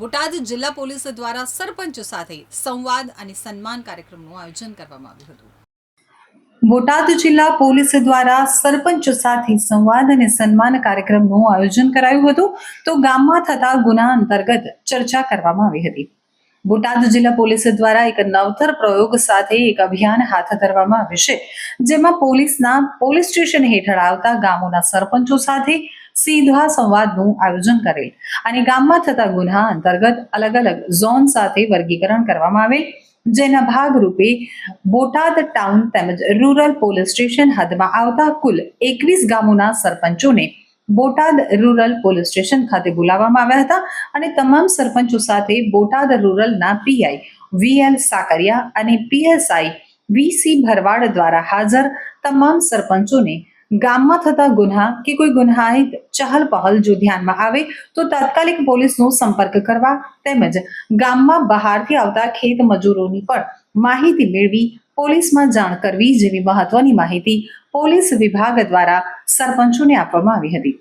બોટાદ જિલ્લા પોલીસ દ્વારા સરપંચ સાથે સંવાદ અને સન્માન કાર્યક્રમનું આયોજન કરવામાં આવ્યું હતું. બોટાદ જિલ્લા પોલીસ દ્વારા સરપંચ સાથે સંવાદ અને સન્માન કાર્યક્રમનું આયોજન કરાયું હતું. તો ગામમાં થતા ગુના અંતર્ગત ચર્ચા કરવામાં આવી હતી. બોટાદ જિલ્લા પોલીસ દ્વારા એક નવતર પ્રયોગ સાથે એક અભિયાન હાથ ધરવામાં આવ્યું છે, જેમાં પોલીસના પોલીસ સ્ટેશન હેઠળ આવતા ગામોના સરપંચો સાથે સીધા સંવાદનું આયોજન કરેલ અને ગામમાં થતા ગુના અંતર્ગત અલગ અલગ ઝોન સાથે વર્ગીકરણ કરવામાં આવેલ જેના ભાગરૂપે બોટાદ ટાઉન તેમજ રૂરલ પોલીસ સ્ટેશન હદમાં આવતા કુલ એકવીસ ગામોના સરપંચોને બોટાદ રૂરલ પોલીસ સ્ટેશન ખાતે બોલાવવામાં આવ્યા હતા અને તમામ સરપંચો સાથે બોટાદ રૂરલના પીઆઈ વીએલ સાકરિયા અને પીએસઆઈ વીસી ભરવાડ દ્વારા હાજર તમામ સરપંચોને ગામમાં થતા ગુન્હા કે કોઈ ગુન્હાહિત ચહલ પહલ જો ધ્યાનમાં આવે, તો તાત્કાલિક પોલીસનો સંપર્ક કરવા તેમજ ગામમાં બહારથી આવતા ખેત મજૂરોની પણ માહિતી મેળવી પોલીસમાં જાણ કરવી જેવી મહત્વની માહિતી પોલીસ વિભાગ દ્વારા સરપંચોને આપવામાં આવી હતી.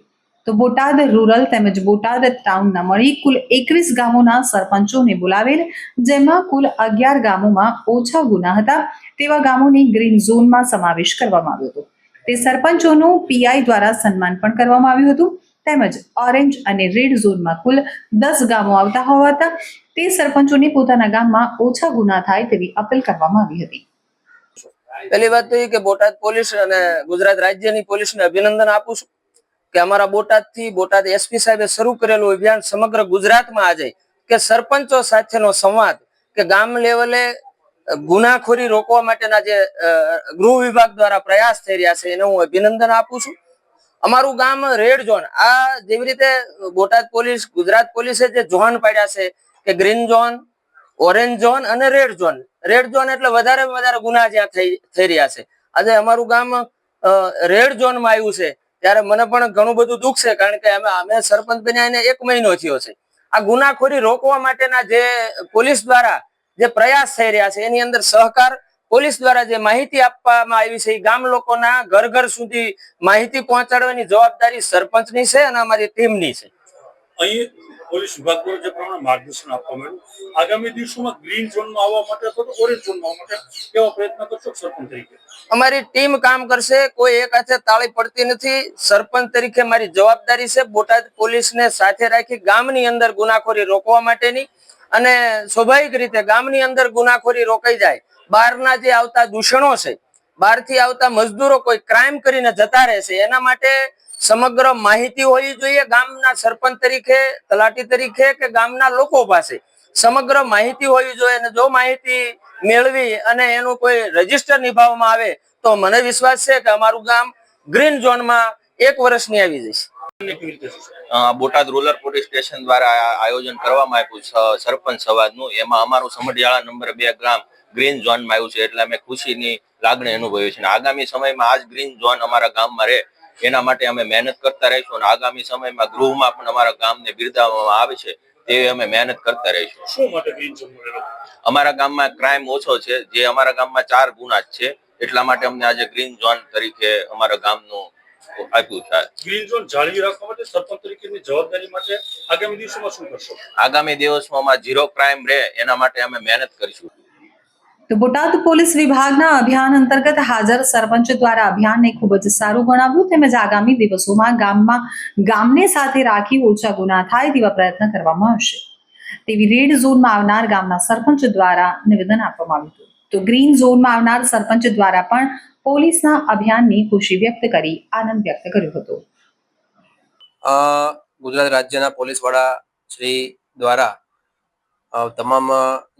તો બોટાદ રૂરલ તેમજ બોટાદ ટાઉનના મળી કુલ એકવીસ ગામોના સરપંચોને બોલાવેલ, જેમાં કુલ અગિયાર ગામોમાં ઓછા ગુના હતા, તેવા ગામોની ગ્રીન ઝોનમાં સમાવેશ કરવામાં આવ્યો હતો. તે સરપંચોનું પીઆઈ દ્વારા સન્માન પણ કરવામાં આવ્યું હતું. તેમજ ઓરેન્જ અને રેડ ઝોનમાં કુલ દસ ગામો આવતા હોવાતા તે સરપંચોને પોતાના ગામમાં ઓછા ગુના થાય તેવી અપીલ કરવામાં આવી હતી. પહેલી વાત તો એ કે બોટાદ પોલીસ અને ગુજરાત રાજ્યની પોલીસને અભિનંદન આપું છું કે અમારા બોટાદથી બોટાદ એસપી સાહેબે શરૂ કરેલું અભિયાન સમગ્ર ગુજરાતમાં આજે કે સરપંચો સાથેનો સંવાદ કે ગામ લેવલે ગુનાખોરી રોકવા માટેના જે ગૃહ વિભાગ દ્વારા પ્રયાસ થઈ રહ્યા છે, એને હું અભિનંદન આપું છું. અમારું ગામ રેડ ઝોન, આ જેવી રીતે બોટાદ પોલીસ, ગુજરાત પોલીસે જે ઝોન પાડ્યા છે કે ગ્રીન ઝોન, ઓરેન્જ ઝોન અને રેડ ઝોન. રેડ ઝોન એટલે વધારે વધારે ગુના જ્યાં થઈ રહ્યા છે. આજે અમારું ગામ રેડ ઝોનમાં આવ્યું છે, ત્યારે મને પણ ઘણું બધું દુઃખ છે, કારણ કે અમે અમે સરપંચ બન્યા એને એક મહિનો થયો છે. આ ગુનાખોરી રોકવા માટેના જે પોલીસ દ્વારા જે પ્રયાસ થઈ રહ્યા છે, એની અંદર સહકાર પોલીસ દ્વારા જે માહિતી આપવામાં આવી છે ગામ લોકોના ઘર ઘર સુધી માહિતી પહોંચાડવાની જવાબદારી સરપંચની છે અને અમારી ટીમની છે. અહીં પોલીસ વિભાગ દ્વારા જે પ્રમાણે માર્ગદર્શન આપવામાં આવ્યું આગામી દિવસોમાં ગ્રીન ઝોનમાં આવવા માટે અથવા તો ઓરેન્જ ઝોનમાં આવવા માટે કેવા પ્રયત્ન કરશો? સરપંચ તરીકે. અમારી ટીમ કામ કરશે, કોઈ એક હાથે તાળી પડતી નથી. સરપંચ તરીકે મારી જવાબદારી છે બોટાદ પોલીસને સાથે રાખી ગામની અંદર ગુનાખોરી રોકવા માટેની અને સ્વાભાવિક રીતે ગામની અંદર ગુનાખોરી રોકાઈ જાય. બહારના જે આવતા દૂષણો છે, બહારથી આવતા મજદૂરો કોઈ ક્રાઇમ કરીને જતા રહેશે. એના માટે સમગ્ર માહિતી હોવી જોઈએ ગામના સરપંચ તરીકે, તલાટી તરીકે કે ગામના લોકો પાસે. સમગ્ર માહિતી હોવી જોઈએ અને જો માહિતી મેળવી અને એનું કોઈ રજિસ્ટર નિભાવવામાં આવે તો મને વિશ્વાસ છે કે અમારું ગામ ગ્રીન ઝોનમાં એક વર્ષની આવી જશે. બોટાદ રૂરલ પોલીસ સ્ટેશન દ્વારા આયોજન કરવામાં આવ્યું સરપંચ સંવાદનું એમાં અમારું સમઢિયાળા નંબર બે ગ્રામ ગ્રીન ઝોનમાં આવ્યું છે, એટલે અમે ખુશીની લાગણી અનુભવી છે આગામી સમયમાં આ જ ગ્રીન ઝોન અમારા ગામમાં રહે. એના માટે અમે મહેનત કરતા રહીશું અને આગામી સમયમાં ગૃહમાં પણ અમારા ગામને બિરદાવવામાં આવે છે તેવી અમે મહેનત કરતા રહીશું. અમારા ગામમાં ક્રાઇમ ઓછો છે જે અમારા ગામમાં ચાર ગુના જ છે એટલા માટે અમને આજે ગ્રીન ઝોન તરીકે અમારા ગામનું આપ્યું છે. ગ્રીન ઝોન જાળવી રાખવા માટે સરપંચ તરીકેની જવાબદારી માટે આગામી દિવસોમાં શું કરશો? આગામી દિવસમાં ઝીરો ક્રાઇમ રહે એના માટે અમે મહેનત કરીશું. તો બોટાદ પોલીસ વિભાગના અભિયાન અંતર્ગત હાજર સરપંચ દ્વારા અભિયાનને ખૂબ જ સારું ગણાવ્યું. તેમજ આગામી દિવસોમાં ગામમાં ગામને સાથે રાખી ઓછા ગુના થાય તેવા પ્રયત્ન કરવામાં આવશે. તેવી રેડ ઝોનમાં આવનાર ગામના સરપંચ દ્વારા નિવેદન આપવામાં આવ્યું હતું. તો ગ્રીન ઝોનમાં આવનાર સરપંચ દ્વારા પણ પોલીસના અભિયાનની ખુશી વ્યક્ત કરી આનંદ વ્યક્ત કર્યો હતો. ગુજરાત રાજ્યના પોલીસ વડા શ્રી દ્વારા તમામ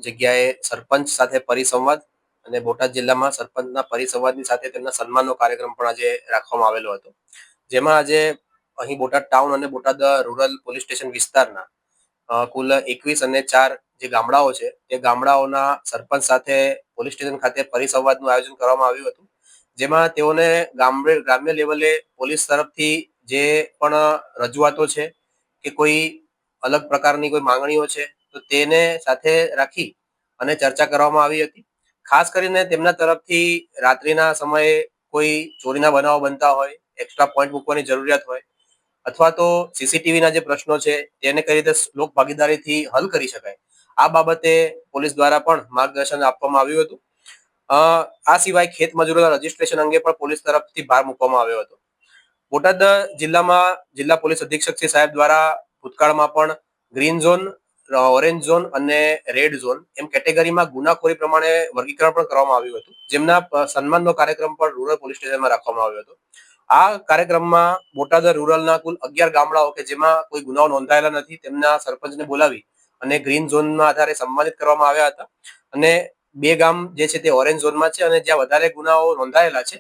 જગ્યાએ સરપંચ સાથે પરિસંવાદ અને બોટાદ જિલ્લામાં સરપંચના પરિસંવાદની સાથે તેમના સન્માનનો કાર્યક્રમ પણ આજે રાખવામાં આવેલો હતો. જેમાં આજે અહીં બોટાદ ટાઉન અને બોટાદ રૂરલ પોલીસ સ્ટેશન વિસ્તારના કુલ એકવીસ અને ચાર જે ગામડાઓ છે, તે ગામડાઓના સરપંચ સાથે પોલીસ સ્ટેશન ખાતે પરિસંવાદનું આયોજન કરવામાં આવ્યું હતું. જેમાં તેઓને ગામડે, ગ્રામ્ય લેવલે પોલીસ તરફથી જે પણ રજૂઆતો છે કે કોઈ અલગ પ્રકારની કોઈ માંગણીઓ છે તો તેને સાથે રાખી અને ચર્ચા કરવામાં આવી હતી. ખાસ કરીને તેમના તરફથી રાત્રિના સમયે કોઈ ચોરીના બનાવો બનતા હોય એક્સ્ટ્રા પોઈન્ટ મૂકવાની જરૂરિયાત હોય અથવા તો સીસીટીવીના જે પ્રશ્નો છે તેને કઈ રીતે લોક ભાગીદારીથી હલ કરી શકાય, આ બાબતે પોલીસ દ્વારા પણ માર્ગદર્શન આપવામાં આવ્યું હતું. આ સિવાય ખેત મજૂરોના રજીસ્ટ્રેશન અંગે પણ પોલીસ તરફથી ભાર મૂકવામાં આવ્યો હતો. બોટાદ જિલ્લામાં જિલ્લા પોલીસ અધિક્ષક શ્રી સાહેબ દ્વારા ભૂતકાળમાં પણ ગ્રીન ઝોન ઓરેન્જ ઝોન અને રેડ ઝોન એમ કેટેગરીમાં ગુનાખોરી પ્રમાણે વર્ગીકરણ પણ કરવામાં આવ્યું હતું. જેમના સન્માનનો કાર્યક્રમ પણ રૂરલ પોલીસ સ્ટેશનમાં રાખવામાં આવ્યો હતો. આ કાર્યક્રમમાં બોટાદ રૂરલના કુલ અગિયાર ગામડાઓ કે જેમાં કોઈ ગુનાઓ નોંધાયેલા નથી, તેમના સરપંચને બોલાવી અને ગ્રીન ઝોનના આધારે સન્માનિત કરવામાં આવ્યા હતા. અને બે ગામ જે છે તે ઓરેન્જ ઝોનમાં છે અને જ્યાં વધારે ગુનાઓ નોંધાયેલા છે,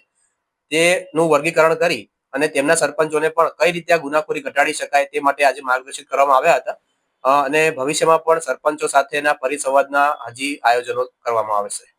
તેનું વર્ગીકરણ કરી અને તેમના સરપંચોને પણ કઈ રીતે આ ગુનાખોરી ઘટાડી શકાય તે માટે આજે માર્ગદર્શિત કરવામાં આવ્યા હતા. અને ભવિષ્યમાં પણ સરપંચો સાથેના પરિસંવાદના હજી આયોજનો કરવામાં આવશે.